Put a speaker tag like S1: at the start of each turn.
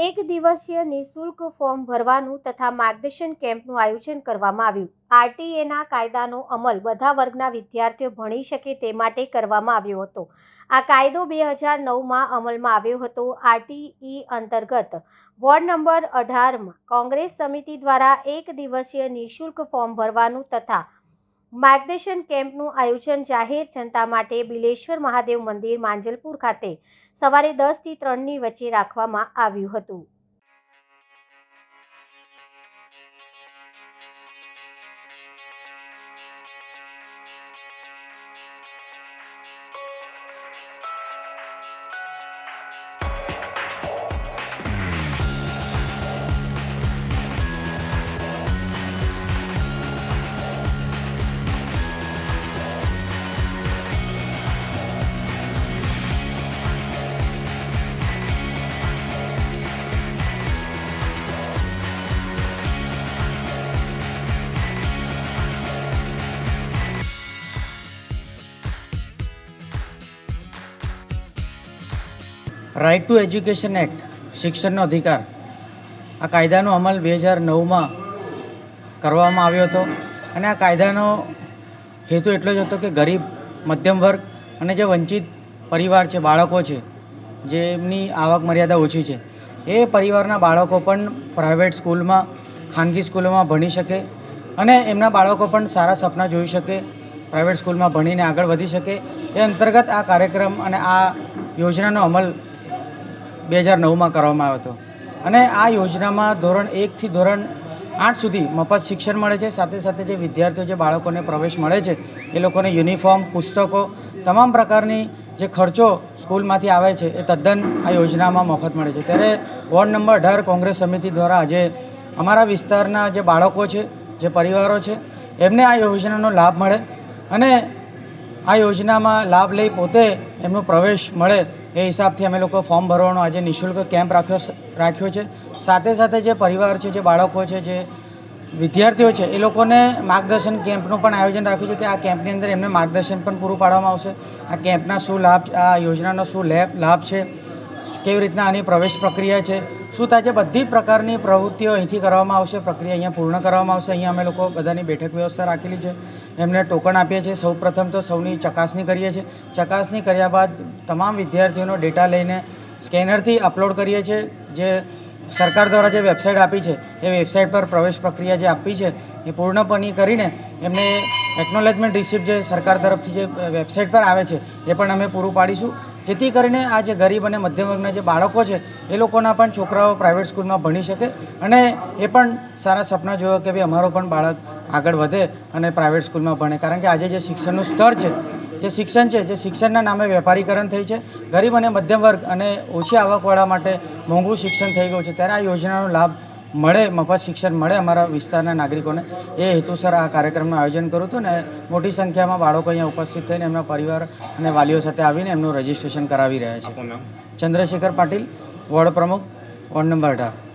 S1: દિવસીય નિઃશુલ્ક ફોર્મ ભરવાનું તથા માર્ગદર્શન કેમ્પનું આયોજન કરવામાં આવ્યું. આરટીએના કાયદાનો અમલ બધા વર્ગના વિદ્યાર્થીઓ ભણી શકે તે માટે કરવામાં આવ્યો હતો. આ કાયદો બે હજાર નવમાં અમલમાં આવ્યો હતો. આરટીઈ અંતર્ગત વોર્ડ નંબર અઢારમાં કોંગ્રેસ સમિતિ દ્વારા એક દિવસીય નિઃશુલ્ક ફોર્મ ભરવાનું તથા માર્ગદર્શન કેમ્પનું આયોજન જાહેર જનતા માટે બિલેશ્વર મહાદેવ મંદિર માંજલપુર ખાતે સવારે દસથી ત્રણની વચ્ચે રાખવામાં આવ્યું હતું.
S2: રાઇટ ટુ એજ્યુકેશન એક્ટ શિક્ષણનો અધિકાર. આ કાયદાનો અમલ બે હજાર નવમાં કરવામાં આવ્યો હતો અને આ કાયદાનો હેતુ એટલો જ હતો કે ગરીબ, મધ્યમ વર્ગ અને જે વંચિત પરિવાર છે, બાળકો છે, જેમની આવક મર્યાદા ઓછી છે, એ પરિવારના બાળકો પણ પ્રાઇવેટ સ્કૂલમાં, ખાનગી સ્કૂલોમાં ભણી શકે અને એમના બાળકો પણ સારા સપના જોઈ શકે પ્રાઇવેટ સ્કૂલમાં ભણીને આગળ વધી શકે. એ અંતર્ગત આ કાર્યક્રમ અને આ યોજનાનો અમલ બે હજાર નવમાં કરવામાં આવ્યો હતો. અને આ યોજનામાં ધોરણ એકથી ધોરણ આઠ સુધી મફત શિક્ષણ મળે છે. સાથે સાથે જે વિદ્યાર્થીઓ, જે બાળકોને પ્રવેશ મળે છે, એ લોકોને યુનિફોર્મ, પુસ્તકો, તમામ પ્રકારની જે ખર્ચો સ્કૂલમાંથી આવે છે, એ તદ્દન આ યોજનામાં મફત મળે છે. ત્યારે વોર્ડ નંબર અઢાર કોંગ્રેસ સમિતિ દ્વારા આજે અમારા વિસ્તારના જે બાળકો છે, જે પરિવારો છે, એમને આ યોજનાનો લાભ મળે. અને આ યોજનામાં લાભ લઈ પોતે એમનો પ્રવેશ મળે એ હિસાબથી અમે લોકો ફોર્મ ભરવાનો આજે નિઃશુલ્ક કેમ્પ રાખ્યો રાખ્યો છે. સાથે સાથે જે પરિવાર છે, જે બાળકો છે, જે વિદ્યાર્થીઓ છે, એ લોકોને માર્ગદર્શન કેમ્પનું પણ આયોજન રાખ્યું છે કે આ કેમ્પની અંદર એમને માર્ગદર્શન પણ પૂરું પાડવામાં આવશે. આ કેમ્પના શું લાભ, આ યોજનાનો શું લાભ છે? કેવી રીતના આની પ્રવેશ પ્રક્રિયા છે? શું થાય છે? બધી પ્રકારની પ્રવૃત્તિઓ અહીંથી કરવામાં આવશે. પ્રક્રિયા અહીંયા પૂર્ણ કરવામાં આવશે. અહીંયા અમે લોકો બધાની બેઠક વ્યવસ્થા રાખેલી છે. એમને ટોકન આપીએ છીએ. સૌ પ્રથમ તો સૌની ચકાસણી કરીએ છીએ. ચકાસણી કર્યા બાદ તમામ વિદ્યાર્થીઓનો ડેટા લઈને સ્કેનરથી અપલોડ કરીએ છીએ. જે સરકાર દ્વારા જે વેબસાઇટ આપી છે, એ વેબસાઇટ પર પ્રવેશ પ્રક્રિયા જે આપી છે, એ પૂર્ણપણે કરીને એમને એકનોલેજમેન્ટ રિસિપ્ટ જે સરકાર તરફથી જે વેબસાઇટ પર આવે છે, એ પણ અમે પૂરું પાડીશું. જેથી કરીને આ જે ગરીબ અને મધ્યમ વર્ગના જે બાળકો છે, એ લોકોના પણ છોકરાઓ પ્રાઇવેટ સ્કૂલમાં ભણી શકે અને એ પણ સારા સપના જોયો કે ભાઈ અમારો પણ બાળક આગળ વધે અને પ્રાઇવેટ સ્કૂલમાં ભણે. કારણ કે આજે જે શિક્ષણનું સ્તર છે, જે શિક્ષણ છે, જે શિક્ષણના નામે વેપારીકરણ થઈ છે, ગરીબ અને મધ્યમ વર્ગ અને ઓછી આવકવાળા માટે મોંઘું શિક્ષણ થઈ ગયું છે, ત્યારે આ યોજનાનો લાભ મળે મફત શિક્ષણ મળે અમારા વિસ્તારના નાગરિકોને. એ હેતુસર આ કાર્યક્રમનું આયોજન કર્યું હતું ને મોટી સંખ્યામાં બાળકો અહીંયા ઉપસ્થિત થઈને એમના પરિવાર અને વાલીઓ સાથે આવીને એમનું રજીસ્ટ્રેશન કરાવી રહ્યા છે. ચંદ્રશેખર પાટીલ વોર્ડ પ્રમુખ વોર્ડ નંબર અઢાર.